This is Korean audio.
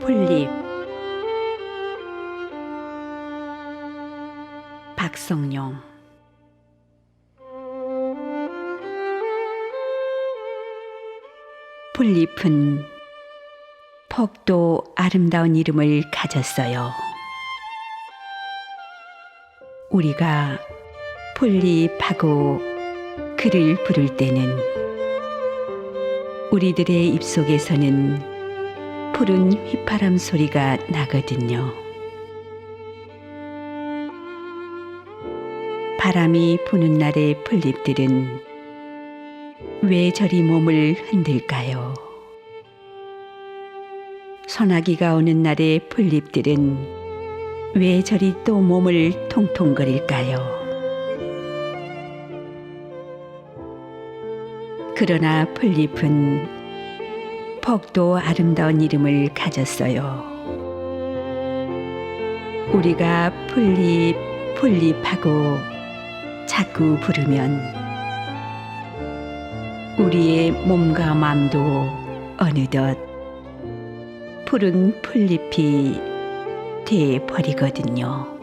풀잎 박성용 풀잎은 폭도 아름다운 이름을 가졌어요. 우리가 풀잎하고 그를 부를 때는 우리들의 입속에서는 푸른 휘파람 소리가 나거든요. 바람이 부는 날의 풀잎들은 왜 저리 몸을 흔들까요? 소나기가 오는 날의 풀잎들은 왜 저리 또 몸을 통통거릴까요? 그러나 풀잎은 폭도 아름다운 이름을 가졌어요. 우리가 풀잎, 풀잎하고 자꾸 부르면 우리의 몸과 마음도 어느덧 푸른 풀잎이 돼 버리거든요.